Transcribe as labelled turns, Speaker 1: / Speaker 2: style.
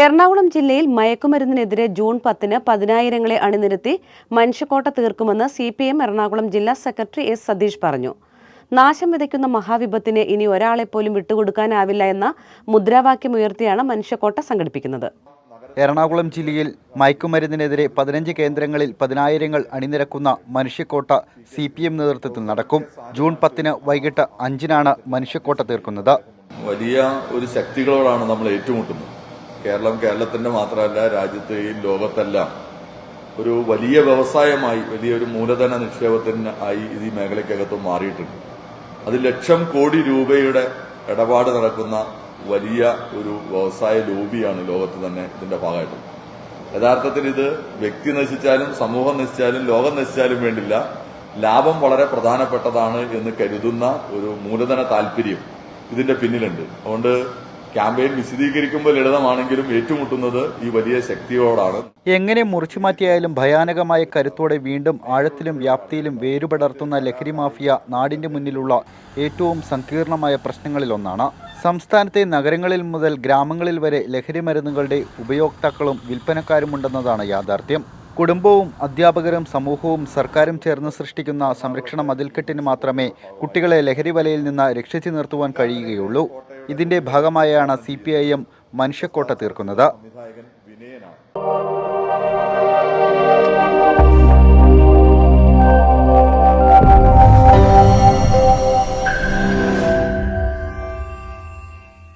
Speaker 1: എറണാകുളം ജില്ലയിൽ മയക്കുമരുന്നിനെതിരെ ജൂൺ പത്തിന് പതിനായിരങ്ങളെ അണിനിരത്തി മനുഷ്യക്കോട്ട തീർക്കുമെന്ന് സി പി എം എറണാകുളം ജില്ലാ സെക്രട്ടറി എസ് സതീഷ് പറഞ്ഞു. നാശം വിതയ്ക്കുന്ന മഹാവിപത്തിന് ഇനി ഒരാളെപ്പോലും വിട്ടുകൊടുക്കാനാവില്ല എന്ന മുദ്രാവാക്യം ഉയർത്തിയാണ് മനുഷ്യക്കോട്ട സംഘടിപ്പിക്കുന്നത്.
Speaker 2: എറണാകുളം ജില്ലയിൽ മയക്കുമരുന്നിനെതിരെ പതിനഞ്ച് കേന്ദ്രങ്ങളിൽ പതിനായിരങ്ങൾ അണിനിരക്കുന്ന മനുഷ്യക്കോട്ട സി പി എം നേതൃത്വത്തിൽ നടക്കും. ജൂൺ പത്തിന് വൈകിട്ട് അഞ്ചിനാണ് മനുഷ്യക്കോട്ട തീർക്കുന്നത്.
Speaker 3: വലിയ ഒരു ശക്തികളോടാണ് നമ്മൾ ഏറ്റുമുട്ടുന്നത്. കേരളം കേരളത്തിന്റെ മാത്രമല്ല രാജ്യത്തെയും ലോകത്തെല്ലാം ഒരു വലിയ വ്യവസായമായി വലിയൊരു മൂലധന നിക്ഷേപത്തിന് ആയി ഈ മേഖലയ്ക്കകത്ത് മാറിയിട്ടുണ്ട്. അത് ലക്ഷം കോടി രൂപയുടെ ഇടപാട് നടക്കുന്ന വലിയ ഒരു വ്യവസായ ലോബിയാണ് ലോകത്ത് തന്നെ ഇതിന്റെ ഭാഗമായിട്ട് യഥാർത്ഥത്തിൽ ഇത് വ്യക്തി നശിച്ചാലും സമൂഹം നശിച്ചാലും ലോകം നശിച്ചാലും വേണ്ടില്ല. ലാഭം വളരെ പ്രധാനപ്പെട്ടതാണ് എന്ന് കരുതുന്ന ഒരു മൂലധന താല്പര്യം ഇതിന്റെ പിന്നിലുണ്ട്. അതുകൊണ്ട് ക്യാമ്പയിൻ വിശദീകരിക്കുമ്പോൾ ലളിതമാണെങ്കിലും ഏറ്റുമുട്ടുന്നത് ഈ വലിയ ശക്തിയോടാണ്.
Speaker 2: എങ്ങനെ മുറിച്ചു മാറ്റിയായാലും ഭയാനകമായ കരുത്തോടെ വീണ്ടും ആഴത്തിലും വ്യാപ്തിയിലും വേരുപടർത്തുന്ന ലഹരി മാഫിയ നാടിന്റെ മുന്നിലുള്ള ഏറ്റവും സങ്കീർണമായ പ്രശ്നങ്ങളിലൊന്നാണ്. സംസ്ഥാനത്തെ നഗരങ്ങളിൽ മുതൽ ഗ്രാമങ്ങളിൽ വരെ ലഹരി മരുന്നുകളുടെ ഉപയോക്താക്കളും വിൽപ്പനക്കാരുമുണ്ടെന്നതാണ് യാഥാർത്ഥ്യം. കുടുംബവും അധ്യാപകരും സമൂഹവും സർക്കാരും ചേർന്ന് സൃഷ്ടിക്കുന്ന സംരക്ഷണ മതിൽക്കെട്ടിന് മാത്രമേ കുട്ടികളെ ലഹരി വലയിൽ നിന്ന് രക്ഷിച്ചു നിർത്തുവാൻ കഴിയുകയുള്ളൂ. ഇതിന്റെ ഭാഗമായാണ് സി പി ഐ എം മനുഷ്യക്കോട്ട തീർക്കുന്നത്.